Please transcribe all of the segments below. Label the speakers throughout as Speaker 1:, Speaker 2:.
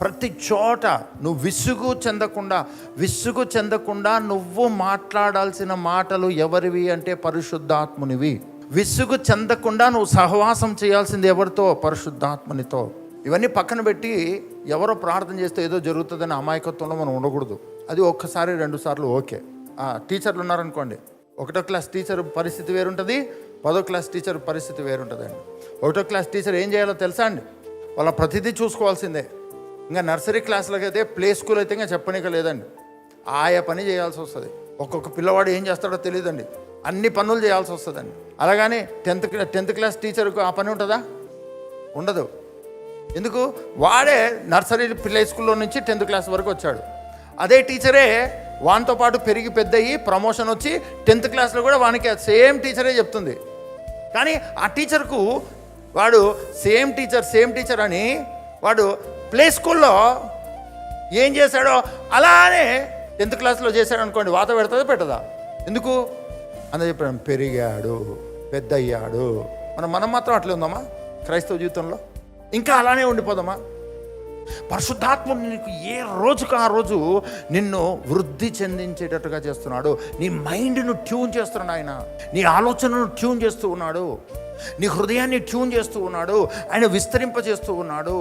Speaker 1: ప్రతి చోట నువ్వు విసుగు చెందకుండా విసుగు చెందకుండా నువ్వు మాట్లాడాల్సిన మాటలు ఎవరివి అంటే పరిశుద్ధాత్మునివి. విసుగు చెందకుండా నువ్వు సహవాసం చేయాల్సింది ఎవరితో? పరిశుద్ధాత్మునితో. ఇవన్నీ పక్కన పెట్టి ఎవరో ప్రార్థన చేస్తే ఏదో జరుగుతుందని అమాయకత్వంలో మనం ఉండకూడదు. అది ఒక్కసారి రెండు సార్లు ఓకే. టీచర్లు ఉన్నారనుకోండి. ఒకటో క్లాస్ టీచర్ పరిస్థితి వేరుంటుంది పదో క్లాస్ టీచర్ పరిస్థితి వేరుంటుందండి. ఒకటో క్లాస్ టీచర్ ఏం చేయాలో తెలుసా అండి? వాళ్ళ ప్రతిదీ చూసుకోవాల్సిందే. ఇంకా నర్సరీ క్లాసులకు అయితే ప్లే స్కూల్ అయితే ఇంకా చెప్పనీక లేదండి ఆయా పని చేయాల్సి వస్తుంది. ఒక్కొక్క పిల్లవాడు ఏం చేస్తాడో తెలియదండి. అన్ని పనులు చేయాల్సి వస్తుందండి. అలాగని టెన్త్ టెన్త్ క్లాస్ టీచర్కు ఆ పని ఉంటుందా? ఉండదు. ఎందుకు? వాడే నర్సరీ ప్లే స్కూల్లో నుంచి టెన్త్ క్లాస్ వరకు వచ్చాడు. అదే టీచరే వానితో పాటు పెరిగి పెద్ద అయ్యి ప్రమోషన్ వచ్చి టెన్త్ క్లాస్లో కూడా వానికి సేమ్ టీచరే చెప్తుంది. కానీ ఆ టీచర్కు వాడు సేమ్ టీచర్ సేమ్ టీచర్ అని వాడు ప్లే స్కూల్లో ఏం చేశాడో అలానే టెన్త్ క్లాస్లో చేశాడు అనుకోండి వాత పెడుతుందా పెట్టదా? ఎందుకు? అని చెప్పాడు పెరిగాడు పెద్ద అయ్యాడు మనం మనం మాత్రం అట్లే ఉందామా క్రైస్తవ జీవితంలో? ఇంకా అలానే ఉండిపోదామా? పరిశుద్ధాత్ముడు నీకు ఏ రోజుకు ఆ రోజు నిన్ను వృద్ధి చెందించేటట్టుగా చేస్తున్నాడు? నీ మైండ్ను ట్యూన్ చేస్తున్నాడు ఆయన. నీ ఆలోచనను ట్యూన్ చేస్తూ ఉన్నాడు. నీ హృదయాన్ని ట్యూన్ చేస్తూ ఉన్నాడు ఆయన విస్తరింపజేస్తూ ఉన్నాడు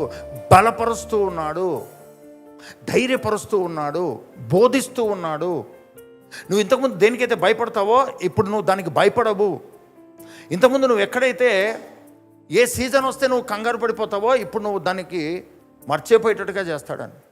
Speaker 1: బలపరుస్తూ ఉన్నాడు ధైర్యపరుస్తూ ఉన్నాడు బోధిస్తూ ఉన్నాడు. నువ్వు ఇంతకుముందు దేనికైతే భయపడతావో ఇప్పుడు నువ్వు దానికి భయపడవు. ఇంతకుముందు నువ్వు ఎక్కడైతే ఏ సీజన్ వస్తే నువ్వు కంగారు పడిపోతావో ఇప్పుడు నువ్వు దానికి మర్చిపోయేటట్టుగా చేస్తాడని.